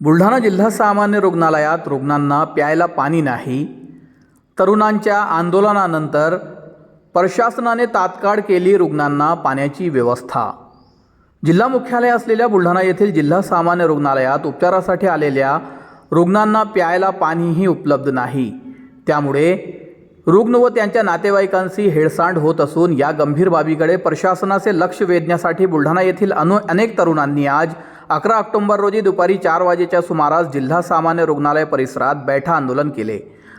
बुलढाणा जिल्हा सामान्य रुग्णालयात रुग्णांना प्यायला पाणी नाही. तरुणांच्या आंदोलनानंतर प्रशासनाने तात्काळ केली रुग्णांना पाण्याची व्यवस्था. जिल्हा मुख्यालय असलेल्या बुलढाणा येथील जिल्हा सामान्य रुग्णालयात उपचारासाठी आलेल्या रुग्णांना प्यायला पाणीही उपलब्ध नाही. त्यामुळे रुग्ण व त्यांच्या नातेवाईकांशी हेळसांड होत असून या गंभीर बाबीकडे प्रशासनाचे लक्ष वेधण्यासाठी बुलढाणा येथील अनु अनेक तरुणांनी आज अकरा ऑक्टोंबर रोजी दुपारी चार वाजेच्या सुमारास जिल्हा सामान्य रुग्णालय परिसरात बैठा आंदोलन केले.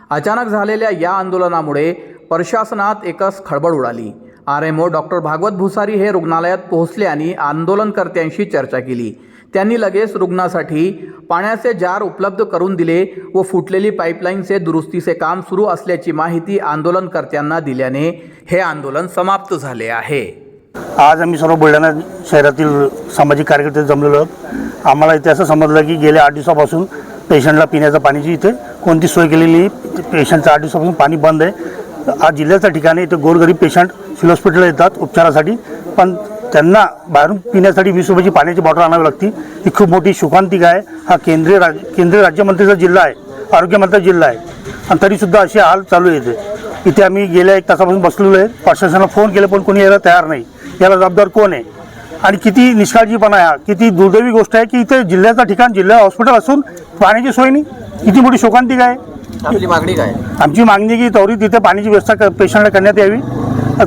अचानक झालेल्या या आंदोलनामुळे प्रशासनात एकच खळबळ उडाली. R M O doctor Bhagwat Bhusari हे रुग्णालयात पोहोचले आणि आंदोलनकर्त्यांशी चर्चा केली. त्यांनी लगेच रुग्णासाठी पाण्याचे जार उपलब्ध करून दिले व फुटलेली पाईपलाईनचे दुरुस्तीचे काम सुरू असल्याची माहिती आंदोलनकर्त्यांना दिल्याने हे आंदोलन समाप्त झाले आहे. आज आम्ही सर्व बुलढाणा शहरातील सामाजिक कार्यकर्ते जमलेलो आहोत. आम्हाला इथे असं समजलं की गेल्या आठ दिवसापासून पेशंटला पिण्याच्या पाण्याची इथे कोणती सोय केलेली पेशंटचं आठ दिवसापासून पाणी बंद आहे. आज जिल्ह्याच्या ठिकाणी इथे गोरगरीब पेशंट सिव्हिल हॉस्पिटलला येतात उपचारासाठी. पण त्यांना बाहेरून पिण्यासाठी वीस रुपयाची पाण्याची बॉटल आणावी लागते. ही खूप मोठी शोकांतिका आहे. हा केंद्रीय राज केंद्रीय राज्यमंत्रीचा जिल्हा आहे. आरोग्यमंत्र्याचा जिल्हा आहे. आणि तरीसुद्धा असे हाल चालू आहे इथे. इथे आम्ही गेल्या एक तासापासून बसलेलो आहे. प्रशासनाला फोन केले पण कोणी यायला तयार नाही. याला जबाबदार कोण आहे? आणि किती निष्काळजीपणा आहे किती दुर्दैवी गोष्ट आहे की इथे जिल्ह्याचं ठिकाण जिल्हा हॉस्पिटल असून पाण्याची सोय नाही. किती मोठी शोकांतिका आहे आपली मागणी काय? आमची मागणी की त्वरित तिथे पाण्याची व्यवस्था पेशंटला करण्यात यावी.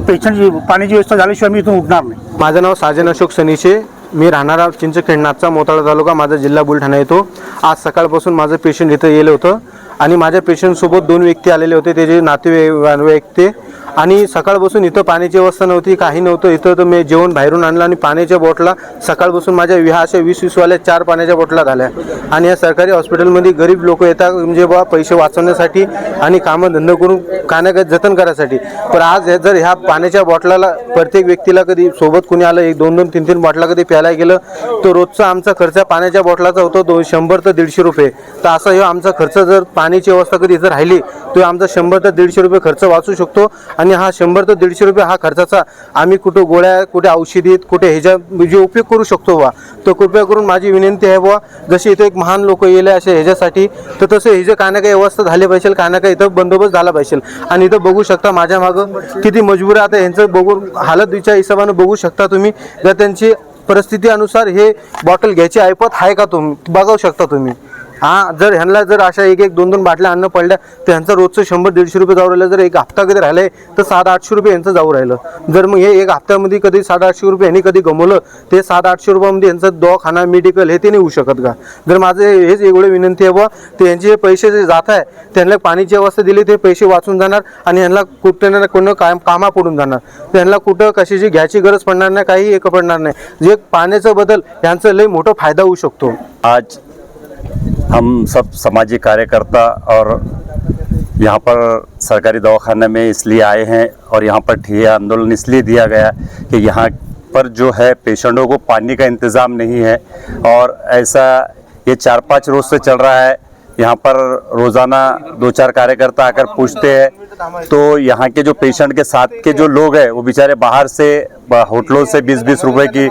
पेशंटची पाण्याची व्यवस्था झाल्याशिवाय मी इथून उठणार नाही. माझं नाव साजन अशोक सनीचे. मी राहणारा चिंचखेडनाथचा मोताळा तालुका. माझा जिल्हा बुलढाणा येतो. आज सकाळपासून माझं पेशंट इथं येलं होतं. आणि माझ्या पेशंटसोबत दोन व्यक्ती आलेले होते. त्याचे नातेवाईक ते आणि सकाळपासून इथं पाण्याची व्यवस्था नव्हती काही नव्हतं. इथं तर मी जेवण बाहेरून आणलं आणि पाण्याच्या बॉटला सकाळपासून माझ्या ह्या अशा वीस वीसवाल्या चार पाण्याच्या बॉटला झाल्या आणि या सरकारी हॉस्पिटलमध्ये गरीब लोक येतात म्हणजे बा पैसे वाचवण्यासाठी आणि कामं धंदा करून काय जतन करायसाठी. पण आज हे जर ह्या पाण्याच्या बॉटलाला प्रत्येक व्यक्तीला कधी सोबत कुणी आलं एक दोन दोन तीन तीन बॉटला कधी प्यायला गेलं तर रोजचा आमचा खर्च पाण्याच्या बॉटलाचा होतो दोन शंभर तर दीडशे रुपये. तर असा हे आमचा खर्च जर पाण्याची व्यवस्था कधी इथं राहिली तर आमचा शंभर ते दीडशे रुपये खर्च वाचू शकतो. आणि हा शंभर ते दीडशे रुपये हा खर्चाचा आम्ही कुठं गोळ्या कुठे औषधीत कुठे ह्याच्या जे उपयोग करू शकतो बा तर कृपया करून माझी विनंती आहे बुवा जसे इथे एक महान लोक येले असे ह्याच्यासाठी तर तसं हे जे काय ना काही व्यवस्था झाली पाहिजे काय ना काही इथं बंदोबस्त झाला पाहिजे. आणि इथं बघू शकता माझ्या मागं किती मजबूर आहे. आता ह्यांचं बघून हालतच्या हिशोबानं बघू शकता तुम्ही. जर त्यांची परिस्थिती अनुसार हे बॉटल घ्यायची ऐपत आहे का तुम्ही बघू शकता तुम्ही. हा जर ह्यांना जर अशा एक एक दोन दोन बाटल्या अन्न पडल्या तर ह्यांचं रोजचं शंभर दीडशे रुपये जाऊ राहिलं. जर एक हप्ता कधी राहिलाय तर सात आठशे रुपये यांचं जाऊ राहिलं. जर मग हे एक हप्त्यामध्ये कधी सात आठशे रुपये यांनी कधी गमवलं ते सात आठशे रुपयामध्ये यांचं दवाखाना मेडिकल हे ते नाही होऊ शकत का? जर माझं हेच एवढे विनंती आहे बुवा ते यांचे जे पैसे जे जात आहे त्यांना पाणीची अवस्था दिली ते पैसे वाचून जाणार आणि यांना कुठं ना कोण काम कामा पडून जाणार. त्यांना कुठं कशाची घ्यायची गरज पडणार नाही काही एक पडणार नाही. जे पाण्याचं बदल ह्यांचं लय मोठा फायदा होऊ शकतो. आज हम सब सामाजिक कार्यकर्ता और यहाँ पर सरकारी दवाखाने में इसलिए आए हैं और यहाँ पर ठिया आंदोलन इसलिए दिया गया कि यहाँ पर जो है पेशेंटों को पानी का इंतज़ाम नहीं है और ऐसा ये चार पाँच रोज से चल रहा है। यहाँ पर रोज़ाना दो चार कार्यकर्ता आकर पूछते हैं। तो यहाँ के जो पेशेंट के साथ के जो लोग हैं, वो बेचारे बाहर से, होटलों से बीस बीस रुपए की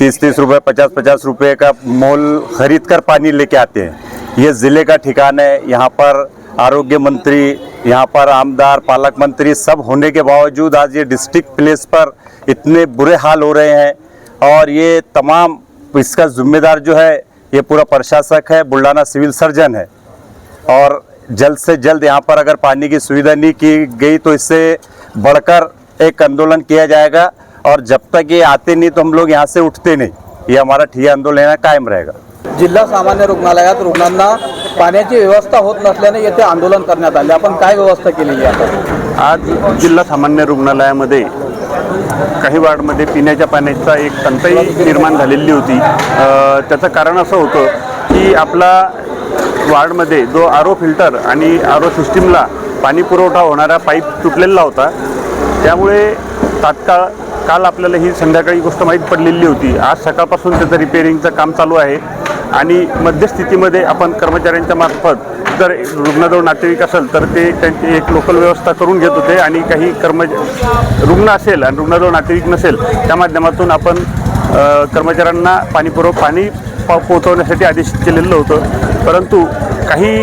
तीस तीस रुपए, पचास पचास रुपए का मोल खरीद कर पानी लेके आते हैं। ये ज़िले का ठिकाना है। यहाँ पर आरोग्य मंत्री, यहाँ पर आमदार, पालक मंत्री सब होने के बावजूद आज ये डिस्ट्रिक्ट प्लेस पर इतने बुरे हाल हो रहे हैं और ये तमाम इसका जिम्मेदार जो है, ये पूरा प्रशासक है बुल्ढाना सिविल सर्जन है। और जल्द से जल्द यहाँ पर अगर पानी की सुविधा नहीं की गई तो इससे बढ़कर एक आंदोलन किया जाएगा। और जब तक ये आते नहीं तो हम लोग यहाँ से उठते नहीं। ये हमारा ठिया आंदोलन कायम रहेगा। जिल्हा सामान्य रुग्णालयात रुग्णांना पाण्याची व्यवस्था होत नसल्याने येथे आंदोलन करण्यात आले. आपण काय व्यवस्था केलेली आहे आज जिल्हा सामान्य रुग्णालयामध्ये काही वार्डमध्ये पिण्याच्या पाण्याचा एक टंचाई निर्माण झालेली होती. त्याचं कारण असं होतं की आपला वार्डमध्ये जो आरो फिल्टर आणि आरो सिस्टीमला पाणी पुरवठा होणारा पाईप तुटलेला होता. त्यामुळे तात्काळ काल आपल्याला ही संध्याकाळी गोष्ट माहीत पडलेली होती. आज सकाळपासून त्याचं रिपेअरिंगचं काम चालू आहे आणि मध्यस्थितीमध्ये आपण कर्मचाऱ्यांच्या मार्फत जर रुग्णाजवळ नातेवाईक असेल तर ते त्यांची एक लोकल व्यवस्था करून घेत होते आणि काही कर्म रुग्ण असेल आणि रुग्णाजवळ नातेवाईक नसेल त्या माध्यमातून आपण कर्मचाऱ्यांना पाणीपुरव पाणी पोहोचवण्यासाठी आदेश केलेलं होतं. परंतु काही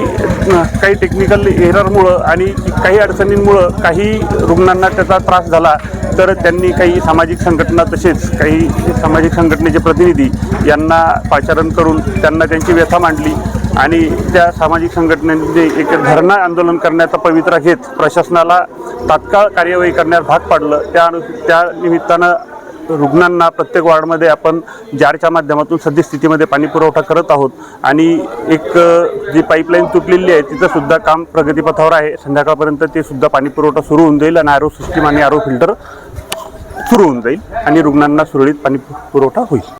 काही टेक्निकल एररमुळं आणि काही अडचणींमुळं काही रुग्णांना त्याचा त्रास झाला तर त्यांनी काही सामाजिक संघटना तसेच काही सामाजिक संघटनेचे प्रतिनिधी यांना पाचारण करून त्यांना त्यांची व्यथा मांडली आणि त्या सामाजिक संघटनेने एक धरणा आंदोलन करण्याचा पवित्रा घेत प्रशासनाला तात्काळ कार्यवाही करण्यास भाग पाडलं. त्या त्या निमित्तानं रुग्णांना प्रत्येक वॉर्डमध्ये आपण जारच्या माध्यमातून सद्यस्थितीमध्ये पाणी पुरवठा करत आहोत. आणि एक जी पाईपलाईन तुटलेली आहे तिचं सुद्धा काम प्रगतीपथावर आहे. संध्याकाळपर्यंत ते सुद्धा पाणी पुरवठा सुरू होऊन जाईल आणि आरो सिस्टीम आणि आरो फिल्टर सुरू होऊन जाईल आणि रुग्णांना सुरळीत पाणी पुरवठा होईल.